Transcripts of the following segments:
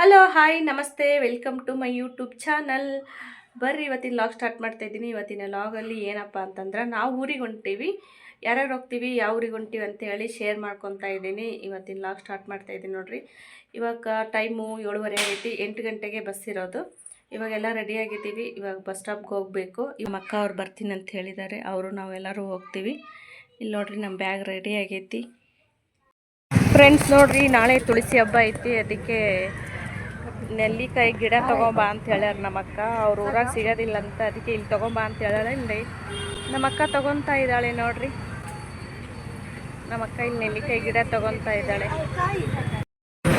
Hello hi ನಮಸ್ತೆ welcome to my YouTube channel ಬರ್ರಿ, ಇವತ್ತಿನ ಲಾಗ್ ಸ್ಟಾರ್ಟ್ ಮಾಡ್ತಾ ಇದ್ದೀನಿ. ಇವತ್ತಿನ ಲಾಗಲ್ಲಿ ಏನಪ್ಪ ಅಂತಂದ್ರೆ ನಾವು ಊರಿಗೆ ಹೊಂಟೀವಿ. ಯಾರ್ಯಾರು ಹೋಗ್ತೀವಿ, ಯಾವ ಊರಿಗೆ ಹೊಂಟೀವಿ ಅಂತ ಹೇಳಿ ಶೇರ್ ಮಾಡ್ಕೊತಾ ಇದ್ದೀನಿ. ಇವತ್ತಿನ ಲಾಗ್ ಸ್ಟಾರ್ಟ್ ಮಾಡ್ತಾ ಇದ್ದೀನಿ ನೋಡ್ರಿ. ಇವಾಗ ಟೈಮು ಏಳುವರೆ ಆಗೈತಿ, ಎಂಟು ಗಂಟೆಗೆ ಬಸ್ ಇರೋದು. ಇವಾಗೆಲ್ಲ ರೆಡಿ ಆಗಿದ್ದೀವಿ. ಇವಾಗ ಬಸ್ ಸ್ಟಾಪ್ಗೆ ಹೋಗಬೇಕು. ಇವಾಗ ಅಕ್ಕ ಅವ್ರು ಬರ್ತೀನಿ ಅಂತ ಹೇಳಿದ್ದಾರೆ. ಅವರು ನಾವೆಲ್ಲರೂ ಹೋಗ್ತೀವಿ. ಇಲ್ಲಿ ನೋಡ್ರಿ ನಮ್ಮ ಬ್ಯಾಗ್ ರೆಡಿ ಆಗೈತಿ. ಫ್ರೆಂಡ್ಸ್ ನೋಡ್ರಿ, ನಾಳೆ ತುಳಸಿ ಹಬ್ಬ ಐತಿ. ಅದಕ್ಕೆ ನೆಲ್ಲಿಕಾಯಿ ಗಿಡ ತಗೊಂಬಾ ಅಂತ ಹೇಳ್ಯಾರ ನಮ್ಮ ಅಕ್ಕ ಅವ್ರ ಊರಾಗ ಸಿಗೋದಿಲ್ಲ ಅಂತ ಅದಕ್ಕೆ ಇಲ್ಲಿ ತಗೊಂಬಾ ಅಂತ ಹೇಳ್ಯಾಳ ನಮ್ಮಕ್ಕ ತಗೊಂತಾ ಇದ್ದಾಳೆ ನೋಡ್ರಿ. ನಮ್ಮಕ್ಕ ಇಲ್ಲಿ ನೆಲ್ಲಿಕಾಯಿ ಗಿಡ ತಗೊಂತಾ ಇದ್ದಾಳೆ.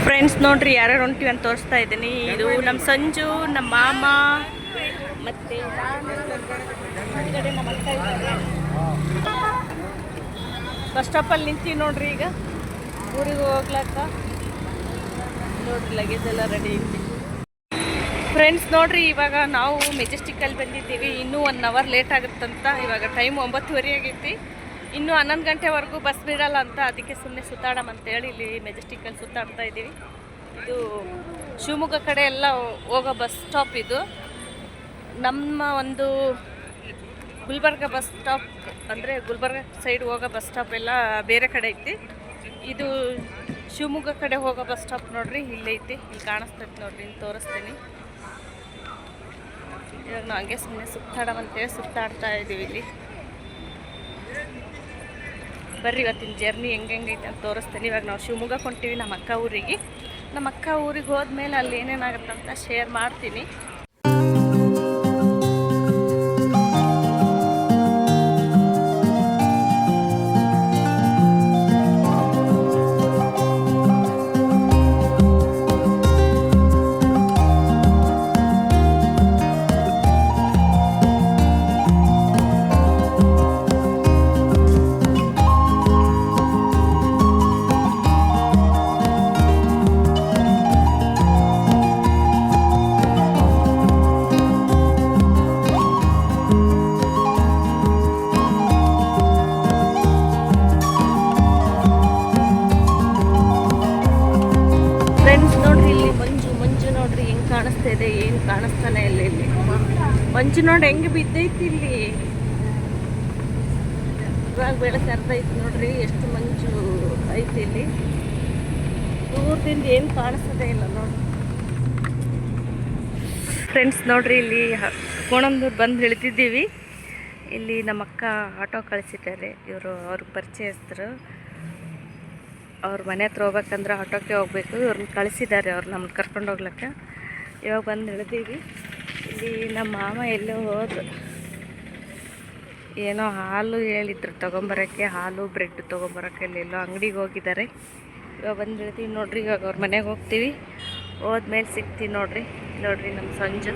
ಫ್ರೆಂಡ್ಸ್ ನೋಡ್ರಿ, ಯಾರ್ಯಾರು ಹೊಂಟಿವಿ ಅಂತ ತೋರಿಸ್ತಾ ಇದ್ದೀನಿ. ಇದು ನಮ್ಮ ಸಂಜು, ನಮ್ಮ ಮಾಮ, ಮತ್ತೆ ಬಸ್ ಸ್ಟಾಪಲ್ಲಿ ನಿಂತೀವಿ ನೋಡ್ರಿ ಈಗ. ಊರಿಗೆ ಹೋಗ್ಲಾಕ. ನೋಡ್ರಿ ಲಗೇಜ್ ಎಲ್ಲ ರೆಡಿ ಐತಿ. ಫ್ರೆಂಡ್ಸ್ ನೋಡ್ರಿ, ಇವಾಗ ನಾವು ಮೆಜೆಸ್ಟಿಕ್ಕಲ್ಲಿ ಬಂದಿದ್ದೀವಿ. ಇನ್ನೂ ಒನ್ ಅವರ್ ಲೇಟ್ ಆಗುತ್ತಂತ. ಇವಾಗ ಟೈಮ್ ಒಂಬತ್ತುವರೆ ಆಗೈತಿ. ಇನ್ನೂ ಹನ್ನೊಂದು ಗಂಟೆವರೆಗೂ ಬಸ್ ಬಿಡಲ್ಲ ಅಂತ ಅದಕ್ಕೆ ಸುಮ್ಮನೆ ಸುತ್ತಾಡಮ್ ಅಂತೇಳಿ ಇಲ್ಲಿ ಮೆಜೆಸ್ಟಿಕ್ಕಲ್ಲಿ ಸುತ್ತಾಡ್ತಾ ಇದ್ದೀವಿ. ಇದು ಶಿವಮೊಗ್ಗ ಕಡೆ ಎಲ್ಲ ಹೋಗೋ ಬಸ್ ಸ್ಟಾಪ್ ಇದು. ನಮ್ಮ ಒಂದು ಗುಲ್ಬರ್ಗ ಬಸ್ ಸ್ಟಾಪ್ ಅಂದರೆ ಗುಲ್ಬರ್ಗ ಸೈಡ್ ಹೋಗೋ ಬಸ್ ಸ್ಟಾಪ್ ಎಲ್ಲ ಬೇರೆ ಕಡೆ ಐತಿ. ಇದು ಶಿವಮೊಗ್ಗ ಕಡೆ ಹೋಗೋ ಬಸ್ ಸ್ಟಾಪ್ ನೋಡ್ರಿ ಇಲ್ಲೈತಿ ಇಲ್ಲಿ ಕಾಣಿಸ್ತೈತಿ ನೋಡ್ರಿ, ಇಲ್ಲಿ ತೋರಿಸ್ತೀನಿ. ಇವಾಗ ನಾವು ಹಂಗೆ ಸುಮ್ಮನೆ ಸುತ್ತಾಡೋವಂತೇಳಿ ಸುತ್ತಾಡ್ತಾ ಇದ್ದೀವಿ ಇಲ್ಲಿ. ಬರ್ರಿ ಇವತ್ತಿನ ಜರ್ನಿ ಹೆಂಗೆ ಹೆಂಗೈತೆ ಅಂತ ತೋರಿಸ್ತೀನಿ. ಇವಾಗ ನಾವು ಶಿವಮೊಗ್ಗ ಹೊಂಟೀವಿ, ನಮ್ಮ ಅಕ್ಕ ಊರಿಗೆ. ನಮ್ಮ ಅಕ್ಕ ಊರಿಗೆ ಹೋದ್ಮೇಲೆ ಅಲ್ಲಿ ಏನೇನಾಗುತ್ತೆ ಅಂತ ಶೇರ್ ಮಾಡ್ತೀನಿ. ಕಾಣಿಸ್ತಾ ಇದೆ, ಏನು ಕಾಣಿಸ್ತಾನೆ ಇಲ್ಲ ಇಲ್ಲಿ. ಮಂಜು ನೋಡಿ ಹೆಂಗೆ ಬಿದ್ದೈತಿ ಇಲ್ಲಿ. ಇವಾಗ ಬೆಳೆ ಸರ್ದೈತಿ ನೋಡ್ರಿ, ಎಷ್ಟು ಮಂಚು ಐತಿ ಇಲ್ಲಿ. ದೂರದಿಂದ ಏನು ಕಾಣಿಸ್ತದೆ ಇಲ್ಲ ನೋಡಿ. ಫ್ರೆಂಡ್ಸ್ ನೋಡ್ರಿ, ಇಲ್ಲಿ ಕೋಣಂದೂರು ಬಂದು ಇಳಿತಿದ್ದೀವಿ. ಇಲ್ಲಿ ನಮ್ಮ ಅಕ್ಕ ಆಟೋ ಕಳಿಸಿದ್ದಾರೆ, ಇವರು ಅವ್ರಿಗೆ ಪರಿಚಯಸ್ಥರು. ಅವ್ರ ಮನೆ ಹತ್ರ ಹೋಗ್ಬೇಕಂದ್ರೆ ಆಟೋಕ್ಕೆ ಹೋಗ್ಬೇಕು ಇವ್ರನ್ನ ಕಳಿಸಿದ್ದಾರೆ ಅವ್ರು ನಮ್ಮನ್ನ ಕರ್ಕೊಂಡು ಹೋಗ್ಲಿಕ್ಕೆ. ಇವಾಗ ಬಂದು ಇಳಿದೀವಿ ಇಲ್ಲಿ ನಮ್ಮ ಮಾಮ ಎಲ್ಲೋ ಹೋದ್ರು. ಏನೋ ಹಾಲು ಹೇಳಿದ್ರು ತೊಗೊಂಬರೋಕ್ಕೆ, ಹಾಲು, ಬ್ರೆಡ್ ತೊಗೊಂಬರೋಕ್ಕೆ ಎಲ್ಲೆಲ್ಲೋ ಅಂಗಡಿಗೆ ಹೋಗಿದ್ದಾರೆ. ಇವಾಗ ಬಂದು ಇಳಿದೀವಿ ನೋಡ್ರಿ, ಇವಾಗ ಅವ್ರ ಮನೆಗೆ ಹೋಗ್ತೀವಿ. ಹೋದ್ಮೇಲೆ ಸಿಗ್ತೀವಿ ನೋಡ್ರಿ. ನೋಡ್ರಿ ನಮ್ಮ ಸಂಜು.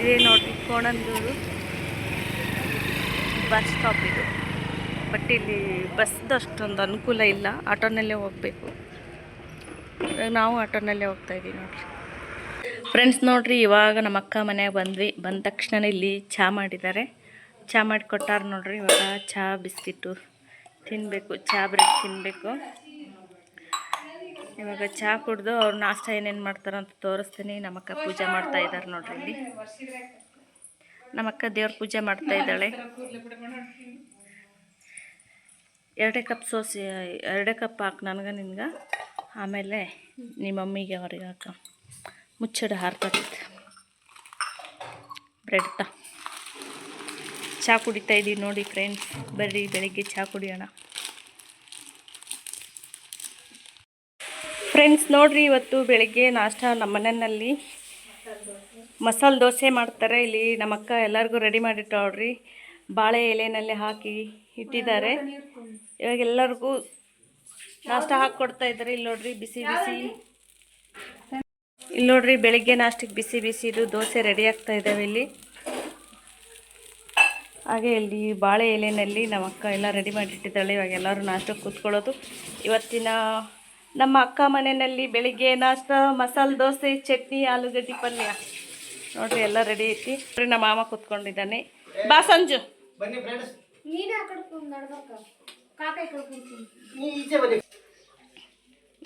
ಇದೇ ನೋಡ್ರಿ ಕೋಣಂದೂರು ಬಸ್ ಸ್ಟಾಪ್ ಇದು. ಬಟ್ ಇಲ್ಲಿ ಬಸ್ದಷ್ಟೊಂದು ಅನುಕೂಲ ಇಲ್ಲ. ಆಟೋನಲ್ಲೇ ಹೋಗಬೇಕು. ನಾವು ಆಟೋನಲ್ಲೇ ಹೋಗ್ತಾ ಇದ್ದೀವಿ ನೋಡ್ರಿ. ಫ್ರೆಂಡ್ಸ್ ನೋಡ್ರಿ, ಇವಾಗ ನಮ್ಮ ಅಕ್ಕ ಮನೆಗೆ ಬಂದ್ವಿ. ಬಂದ ತಕ್ಷಣ ಇಲ್ಲಿ ಚಹಾ ಮಾಡಿದ್ದಾರೆ. ಚಹಾ ಮಾಡಿ ಕೊಟ್ಟಾರ ನೋಡ್ರಿ, ಇವಾಗ ಚಹಾ ಬಿಸ್ಕಿಟ್ಟು ತಿನ್ನಬೇಕು ಚಹಾ ಬ್ರೆಡ್ ತಿನ್ನಬೇಕು ಇವಾಗ ಚಹಾ ಕುಡ್ದು ಅವ್ರು ನಾಷ್ಟ ಏನೇನು ಮಾಡ್ತಾರೋ ಅಂತ ತೋರಿಸ್ತೀನಿ. ನಮ್ಮ ಅಕ್ಕ ಪೂಜೆ ಮಾಡ್ತಾ ಇದ್ದಾರೆ ನೋಡ್ರಿ ಇಲ್ಲಿ. ನಮ್ಮ ಅಕ್ಕ ದೇವ್ರ ಪೂಜೆ ಮಾಡ್ತಾ ಇದ್ದಾಳೆ. ಎರಡೇ ಕಪ್ ಸೋಸಿ, ಎರಡೇ ಕಪ್ ಹಾಕಿ ನನಗೆ ನಿನ್ಗೆ. ಆಮೇಲೆ ನಿಮ್ಮ ಮಮ್ಮಿಗೆ ಅವ್ರಿಗೆ ಹಾಕ ಮುಚ್ಚಡ ಹಾರ್ತೈತೆ ಬ್ರೆಡ್ ತ. ಚಹಾ ಕುಡಿತಾ ಇದ್ದೀವಿ ನೋಡಿ ಫ್ರೆಂಡ್ಸ್ ಬರ್ರಿ ಬೆಳಿಗ್ಗೆ ಚಹಾ ಕುಡಿಯೋಣ. ಫ್ರೆಂಡ್ಸ್ ನೋಡ್ರಿ ಇವತ್ತು ಬೆಳಿಗ್ಗೆ ನಾಷ್ಟ ನಮ್ಮ ಮನೆಯಲ್ಲಿ ಮಸಾಲೆ ದೋಸೆ ಮಾಡ್ತಾರೆ. ಇಲ್ಲಿ ನಮ್ಮ ಅಕ್ಕ ಎಲ್ಲರಿಗೂ ರೆಡಿ ಮಾಡಿಟ್ಟವ್ರಿ. ಬಾಳೆ ಎಲೆನಲ್ಲಿ ಹಾಕಿ ಇಟ್ಟಿದ್ದಾರೆ. ಇವಾಗ ಎಲ್ಲರಿಗೂ ನಾಷ್ಟ ಹಾಕಿ ಕೊಡ್ತಾ ಇದ್ದಾರೆ. ಇಲ್ಲಿ ನೋಡ್ರಿ ಬಿಸಿ ಬಿಸಿ. ಇಲ್ಲಿ ನೋಡ್ರಿ ಬೆಳಿಗ್ಗೆ ನಾಷ್ಟಕ್ಕೆ ಬಿಸಿ ಬಿಸಿ ಇದು ದೋಸೆ ರೆಡಿ ಆಗ್ತಾ ಇದ್ದಾವೆ ಇಲ್ಲಿ. ಹಾಗೆ ಇಲ್ಲಿ ಬಾಳೆ ಎಲೆಯಲ್ಲಿ ನಮ್ಮ ಅಕ್ಕ ಎಲ್ಲ ರೆಡಿ ಮಾಡಿಟ್ಟಿದ್ದಾಳೆ. ಇವಾಗ ಎಲ್ಲರೂ ನಾಷ್ಟಕ್ಕೆ ಕೂತ್ಕೊಳ್ಳೋದು. ಇವತ್ತಿನ ನಮ್ಮ ಅಕ್ಕ ಮನೆಯಲ್ಲಿ ಬೆಳಿಗ್ಗೆ ನಾಷ್ಟ ಮಸಾಲೆ ದೋಸೆ ಚಟ್ನಿ ಆಲೂಗಡ್ಡೆ ಪಲ್ಯ. ನೋಡ್ರಿ ಎಲ್ಲ ರೆಡಿ ಐತಿ. ನೋಡ್ರಿ ನಮ್ಮ ಮಾಮ ಕೂತ್ಕೊಂಡಿದ್ದಾನೆ. ಬಾ ಸಂಜು.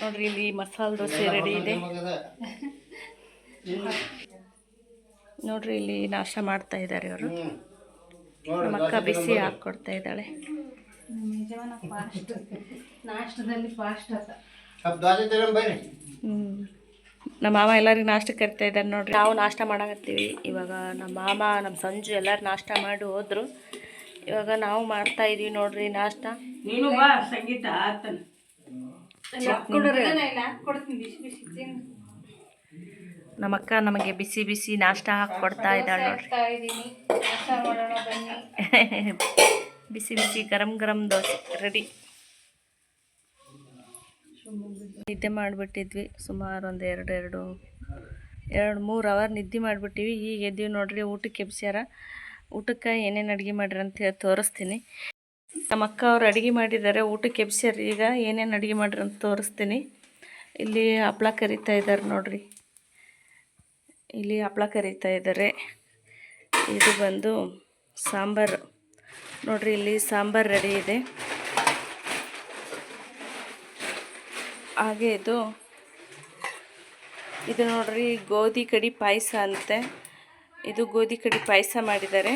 ನೋಡ್ರಿ ಇಲ್ಲಿ ಮಸಾಲೆ ದೋಸೆ ರೆಡಿ ಇದೆ. ನೋಡ್ರಿ ಇಲ್ಲಿ ನಾಷ್ಟ ಮಾಡ್ತಾ ಇದ್ದಾರೆ ಅವರು ನಮ್ಮ ಅಕ್ಕ ಬಿಸಿ ಹಾಕ್ಕೊಡ್ತಾ ಇದ್ದಾಳೆ. ನಮ್ಮ ಮಾಮ ಎಲ್ಲರಿಗೂ ನಾಷ್ಟ ಕರಿತಾ ಇದ್ದಾರೆ ನೋಡ್ರಿ. ನಾವು ನಾಷ್ಟ ಮಾಡಕತ್ತೀವಿ. ಇವಾಗ ನಮ್ಮ ಮಾಮ ನಮ್ಮ ಸಂಜು ಎಲ್ಲರೂ ನಾಷ್ಟ ಮಾಡಿ ಹೋದ್ರು. ಇವಾಗ ನಾವು ಮಾಡ್ತಾ ಇದೀವಿ ನೋಡ್ರಿ ನಾಷ್ಟ. ನೀನು ಬಾ ಸಂಗೀತ ಆತನ. ನಮ್ಮ ಅಕ್ಕ ನಮಗೆ ಬಿಸಿ ಬಿಸಿ ನಾಷ್ಟ ಹಾಕ್ಕೊಡ್ತಾ ಇದ್ದಾಳೆ ನೋಡ್ರಿ. ಬಿಸಿ ಬಿಸಿ ಗರಂ ಗರಂ ದೋಸೆ ರೆಡಿ ನಿದ್ದೆ ಮಾಡಿಬಿಟ್ಟಿದ್ವಿ. ಸುಮಾರು ಒಂದು ಎರಡು ಎರಡು ಎರಡು ಮೂರು ಅವರ್ ನಿದ್ದೆ ಮಾಡಿಬಿಟ್ಟಿವಿ. ಈಗ ಎದ್ದೀವಿ ನೋಡ್ರಿ ಊಟಕ್ಕೆ ಎಬ್ಸ್ಯಾರ? ಊಟಕ್ಕೆ ಏನೇನು ಅಡುಗೆ ಮಾಡ್ರಿ ಅಂತ ಹೇಳಿ ತೋರಿಸ್ತೀನಿ. ನಮ್ಮ ಅಕ್ಕ ಅವ್ರು ಅಡುಗೆ ಮಾಡಿದ್ದಾರೆ, ಊಟಕ್ಕೆ ಎಬ್ಸ್ಯಾರ ಈಗ ಏನೇನು ಅಡುಗೆ ಮಾಡ್ರಿ ಅಂತ ತೋರಿಸ್ತೀನಿ. ಇಲ್ಲಿ ಹಪ್ಳ ಕರಿತಾ ಇದ್ದಾರೆ ನೋಡ್ರಿ. ಇಲ್ಲಿ ಹಪ್ಳ ಕರಿತಾ ಇದ್ದಾರೆ. ಇದು ಬಂದು ಸಾಂಬಾರು. ನೋಡ್ರಿ, ಇಲ್ಲಿ ಸಾಂಬಾರು ರೆಡಿ ಇದೆ. ಹಾಗೆ ಇದು ಇದು ನೋಡ್ರಿ, ಗೋಧಿ ಕಡಿ ಪಾಯಸ ಅಂತೆ. ಇದು ಗೋಧಿ ಕಡಿ ಪಾಯಸ ಮಾಡಿದ್ದಾರೆ.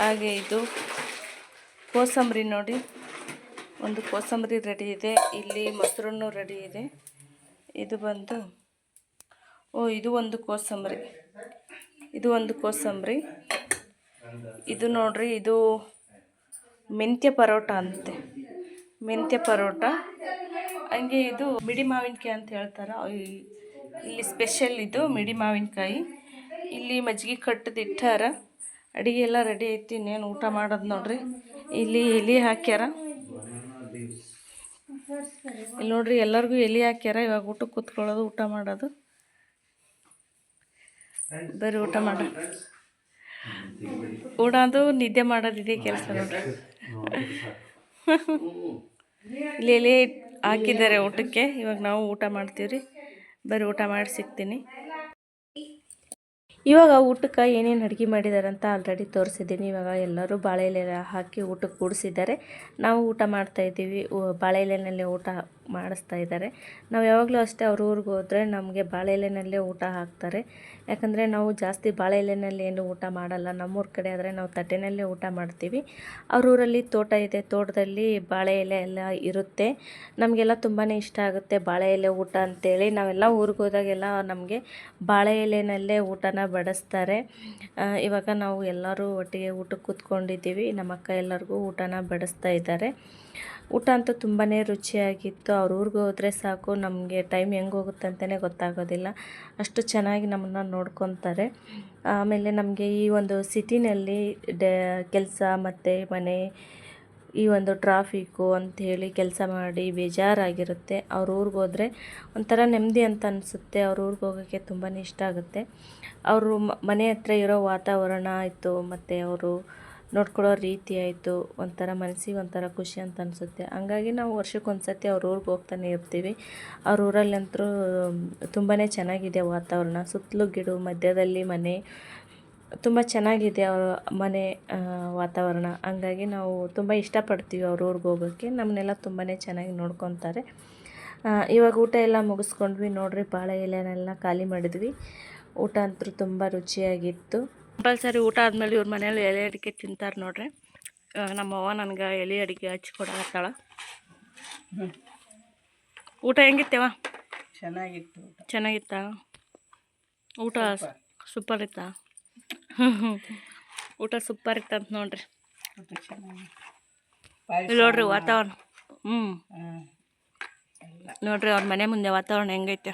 ಹಾಗೆ ಇದು ಕೋಸಂಬರಿ ನೋಡಿ. ಒಂದು ಕೋಸಂಬರಿ ರೆಡಿ ಇದೆ. ಇಲ್ಲಿ ಮೊಸರನ್ನು ರೆಡಿ ಇದೆ. ಇದು ಬಂದು, ಓ, ಇದು ಒಂದು ಕೋಸಂಬರಿ. ಇದು ಒಂದು ಕೋಸಂಬರಿ. ಇದು ನೋಡ್ರಿ, ಇದು ಮೆಂತ್ಯ ಪರೋಟ ಅಂತೆ. ಮೆಂತ್ಯ ಪರೋಟ. ಹಂಗೆ ಇದು ಮಿಡಿ ಮಾವಿನಕಾಯಿ ಅಂತ ಹೇಳ್ತಾರೆ. ಇಲ್ಲಿ ಸ್ಪೆಷಲ್ ಇದು ಮಿಡಿ ಮಾವಿನಕಾಯಿ ಇಲ್ಲಿ ಮಜ್ಜಿಗೆ ಕಟ್ಟದು ಇಟ್ಟಾರ. ಅಡುಗೆ ಎಲ್ಲ ರೆಡಿ ಐತಿ, ಇನ್ನೇನು ಊಟ ಮಾಡೋದು ನೋಡ್ರಿ. ಇಲ್ಲಿ ಎಲೆ ಹಾಕ್ಯಾರ. ಇಲ್ಲಿ ನೋಡ್ರಿ ಎಲ್ಲರಿಗೂ ಎಲೆ ಹಾಕ್ಯಾರ, ಇವಾಗ ಊಟಕ್ಕೆ ಕೂತ್ಕೊಳ್ಳೋದು, ಊಟ ಮಾಡೋದು. ಬರೀ ಊಟ ಮಾಡ ಊಟದು ನಿದ್ದೆ ಮಾಡೋದು ಇದೇ ಕೆಲಸ ನೋಡ್ರಿ. ಇಲ್ಲಿ ಎಲೆ ಹಾಕಿದ್ದಾರೆ ಊಟಕ್ಕೆ, ಇವಾಗ ನಾವು ಊಟ ಮಾಡ್ತೀವಿ ಬರೀ ಊಟ ಮಾಡಿ ಸಿಗ್ತೀನಿ. ಇವಾಗ ಊಟಕ್ಕೆ ಏನೇನು ಅಡುಗೆ ಮಾಡಿದ್ದಾರೆ ಅಂತ ಆಲ್ರೆಡಿ ತೋರಿಸಿದ್ದೀನಿ. ಇವಾಗ ಎಲ್ಲರೂ ಬಾಳೆ ಎಲೆ ಹಾಕಿ ಊಟಕ್ಕೆ ಕೂಡಿಸಿದ್ದಾರೆ. ನಾವು ಊಟ ಮಾಡ್ತಾ ಇದ್ದೀವಿ. ಊ- ಬಾಳೆ ಎಲೆನಲ್ಲೇ ಊಟ ಮಾಡಿಸ್ತಾ ಇದ್ದಾರೆ. ನಾವು ಯಾವಾಗಲೂ ಅಷ್ಟೇ ಅವ್ರ ಊರಿಗೆ ಹೋದರೆ ನಮಗೆ ಬಾಳೆ ಎಲೆನಲ್ಲೇ ಊಟ ಹಾಕ್ತಾರೆ. ಯಾಕಂದರೆ ನಾವು ಜಾಸ್ತಿ ಬಾಳೆ ಎಲೆನಲ್ಲಿ ಏನು ಊಟ ಮಾಡಲ್ಲ. ನಮ್ಮೂರ ಕಡೆ ಆದರೆ ನಾವು ತಟ್ಟೆನಲ್ಲೇ ಊಟ ಮಾಡ್ತೀವಿ. ಅವ್ರ ಊರಲ್ಲಿ ತೋಟ ಇದೆ. ತೋಟದಲ್ಲಿ ಬಾಳೆ ಎಲೆ ಎಲ್ಲ ಇರುತ್ತೆ. ನಮಗೆಲ್ಲ ತುಂಬಾ ಇಷ್ಟ ಆಗುತ್ತೆ ಬಾಳೆ ಎಲೆ ಊಟ ಅಂತೇಳಿ. ನಾವೆಲ್ಲ ಊರಿಗೆ ಹೋದಾಗೆಲ್ಲ ನಮಗೆ ಬಾಳೆ ಎಲೆನಲ್ಲೇ ಊಟನ ಬಡಿಸ್ತಾರೆ. ಇವಾಗ ನಾವು ಎಲ್ಲರೂ ಒಟ್ಟಿಗೆ ಊಟಕ್ಕೆ ಕೂತ್ಕೊಂಡಿದ್ದೀವಿ. ನಮ್ಮ ಅಕ್ಕ ಎಲ್ಲರಿಗೂ ಊಟನ ಬಡಿಸ್ತಾ ಇದ್ದಾರೆ. ಊಟ ಅಂತೂ ತುಂಬಾ ರುಚಿಯಾಗಿತ್ತು. ಅವ್ರ ಊರಿಗೆ ಹೋದರೆ ಸಾಕು, ನಮಗೆ ಟೈಮ್ ಹೆಂಗೆ ಹೋಗುತ್ತೆ ಅಂತಲೇ ಗೊತ್ತಾಗೋದಿಲ್ಲ. ಅಷ್ಟು ಚೆನ್ನಾಗಿ ನಮ್ಮನ್ನು ನೋಡ್ಕೊತಾರೆ. ಆಮೇಲೆ ನಮಗೆ ಈ ಒಂದು ಸಿಟಿನಲ್ಲಿ ಡ, ಕೆಲಸ ಮತ್ತು ಮನೆ ಈ ಒಂದು ಟ್ರಾಫಿಕ್ಕು ಅಂಥೇಳಿ ಕೆಲಸ ಮಾಡಿ ಬೇಜಾರಾಗಿರುತ್ತೆ. ಅವ್ರ ಊರಿಗೆ ಹೋದರೆ ಒಂಥರ ನೆಮ್ಮದಿ ಅಂತ ಅನಿಸುತ್ತೆ. ಅವ್ರ ಊರಿಗೆ ಹೋಗೋಕ್ಕೆ ತುಂಬಾ ಇಷ್ಟ ಆಗುತ್ತೆ. ಅವರು ಮನೆ ಹತ್ರ ಇರೋ ವಾತಾವರಣ ಆಯಿತು, ಮತ್ತು ಅವರು ನೋಡ್ಕೊಳ್ಳೋ ರೀತಿ ಆಯಿತು, ಒಂಥರ ಮನಸ್ಸಿಗೆ ಒಂಥರ ಖುಷಿ ಅಂತ ಅನಿಸುತ್ತೆ. ಹಂಗಾಗಿ ನಾವು ವರ್ಷಕ್ಕೊಂದು ಸತಿ ಅವ್ರ ಊರಿಗೆ ಹೋಗ್ತಾನೆ ಇರ್ತೀವಿ. ಅವ್ರ ಊರಲ್ಲಂತೂ ತುಂಬಾ ಚೆನ್ನಾಗಿದೆ ವಾತಾವರಣ. ಸುತ್ತಲೂ ಗಿಡ, ಮಧ್ಯದಲ್ಲಿ ಮನೆ ತುಂಬ ಚೆನ್ನಾಗಿದೆ ಅವರ ಮನೆ ವಾತಾವರಣ. ಹಂಗಾಗಿ ನಾವು ತುಂಬ ಇಷ್ಟಪಡ್ತೀವಿ ಅವ್ರ ಊರಿಗೆ ಹೋಗೋಕ್ಕೆ ನಮ್ಮನ್ನೆಲ್ಲ ತುಂಬಾ ಚೆನ್ನಾಗಿ ನೋಡ್ಕೊತಾರೆ. ಇವಾಗ ಊಟ ಎಲ್ಲ ಮುಗಿಸ್ಕೊಂಡ್ವಿ. ನೋಡ್ರಿ ಬಾಳೆ ಎಲೆನೆಲ್ಲ ಖಾಲಿ ಮಾಡಿದ್ವಿ. ಊಟ ಅಂತೂ ತುಂಬ ರುಚಿಯಾಗಿತ್ತು. ಕಂಪಲ್ಸರಿ ಊಟ ಆದಮೇಲೆ ಇವ್ರ ಮನೇಲಿ ಎಲೆ ಅಡಿಕೆ ತಿಂತಾರೆ ನೋಡ್ರಿ. ನಮ್ಮವ್ವ ನನಗೆ ಎಲೆ ಅಡಿಕೆ ಹಚ್ಕೊಡತ್ತಾಳ ಊಟ ಹೆಂಗಿತ್ತೇವ ಚೆನ್ನಾಗಿತ್ತು ಚೆನ್ನಾಗಿತ್ತಾ? ಊಟ ಸೂಪರ್ ಇತ್ತಾ? ಊಟ ಸೂಪರ್ ಇತ್ತಂತ ನೋಡ್ರಿ. ನೋಡ್ರಿ ವಾತಾವರಣ. ಹ್ಞೂ ನೋಡ್ರಿ ಅವ್ರ ಮನೆ ಮುಂದೆ ವಾತಾವರಣ ಹೆಂಗೈತೆ.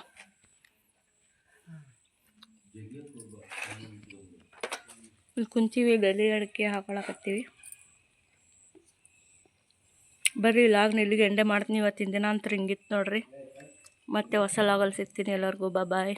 ಕುಂತೀವಿ ಬೆಲೆ ಅಡಿಕೆ ಹಾಕೊಳಕತ್ತೀವಿ. ಬರ್ರಿ ಲಾಗ್ನ ಇಲ್ಲಿಗೆ ಎಂಡೆ ಮಾಡ್ತೀನಿ ಇವತ್ತಿನ ದಿನ ಅಂತ ಹಿಂಗಿತ್ತು ನೋಡ್ರಿ. ಮತ್ತೆ ಹೊಸ ಲಾಗಲ್ಲಿ ಸಿಗ್ತೀನಿ ಎಲ್ಲರಿಗೂ. ಬಾಯ್